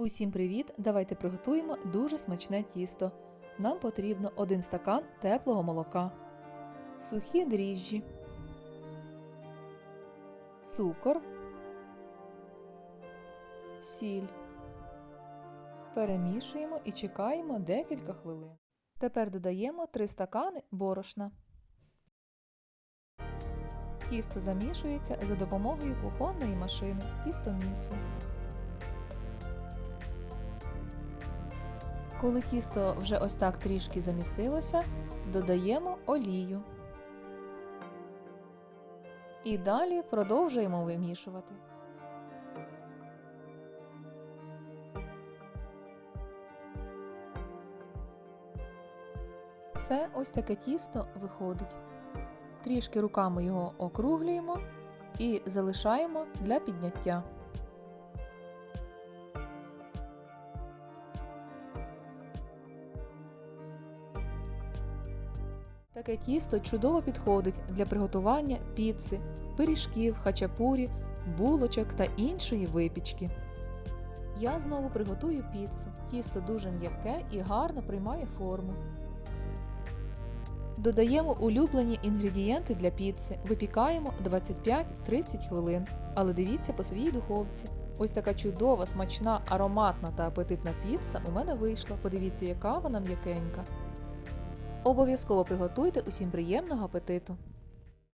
Усім привіт! Давайте приготуємо дуже смачне тісто. Нам потрібно 1 стакан теплого молока, сухі дріжджі, цукор, сіль. Перемішуємо і чекаємо декілька хвилин. Тепер додаємо 3 стакани борошна. Тісто замішується за допомогою кухонної машини тістомісу. Коли тісто вже ось так трішки замісилося, додаємо олію. І далі продовжуємо вимішувати. Все ось таке тісто виходить. Трішки руками його округлюємо і залишаємо для підняття. Таке тісто чудово підходить для приготування піци, пиріжків, хачапурі, булочок та іншої випічки. Я знову приготую піцу. Тісто дуже м'яке і гарно приймає форму. Додаємо улюблені інгредієнти для піци, випікаємо 25-30 хвилин. Але дивіться по своїй духовці. Ось така чудова, смачна, ароматна та апетитна піца у мене вийшла. Подивіться, яка вона м'якенька. Обов'язково приготуйте усім приємного апетиту!